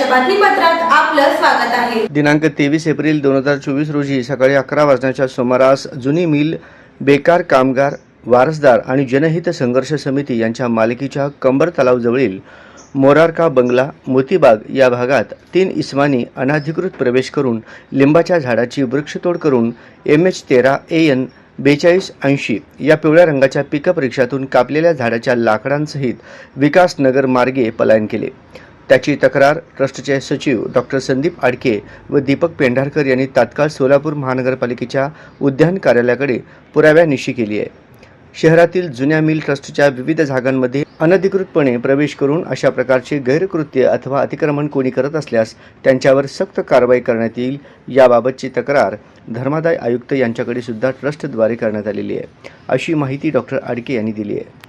बातमीपत्रात आपलं स्वागत आहे. दिनांक तेवीस एप्रिल दोन हजार चोवीस रोजी सकाळी अकरा वाजण्याच्या सुमारास जुनी मिल बेकार कामगार वारसदार आणि जनहित संघर्ष समिती यांच्या मालकीच्या कंबर तलावजवळील मोरारका बंगला मोतीबाग या भागात तीन इस्मानी अनाधिकृत प्रवेश करून लिंबाच्या झाडाची वृक्षतोड करून एम एच तेरा ए एन बेचाळीस ऐंशी या पिवळ्या रंगाच्या पिकअप रिक्षातून कापलेल्या झाडाच्या लाकडांसहित विकासनगर मार्गे पलायन केले. त्याची तक्रार ट्रस्टचे सचिव डॉक्टर संदीप आडके व दीपक पेंढारकर यांनी तात्काळ सोलापूर महानगरपालिकेच्या उद्यान कार्यालयाकडे पुराव्यानिशी केली आहे. शहरातील जुन्या मिल ट्रस्टच्या विविध जागांमध्ये अनधिकृतपणे प्रवेश करून अशा प्रकारचे गैरकृत्य अथवा अतिक्रमण कोणी करत असल्यास त्यांच्यावर सक्त कारवाई करण्यात येईल याबाबतची तक्रार धर्मादाय आयुक्त यांच्याकडे सुद्धा ट्रस्टद्वारे करण्यात आलेली आहे अशी माहिती डॉक्टर आडके यांनी दिली आहे.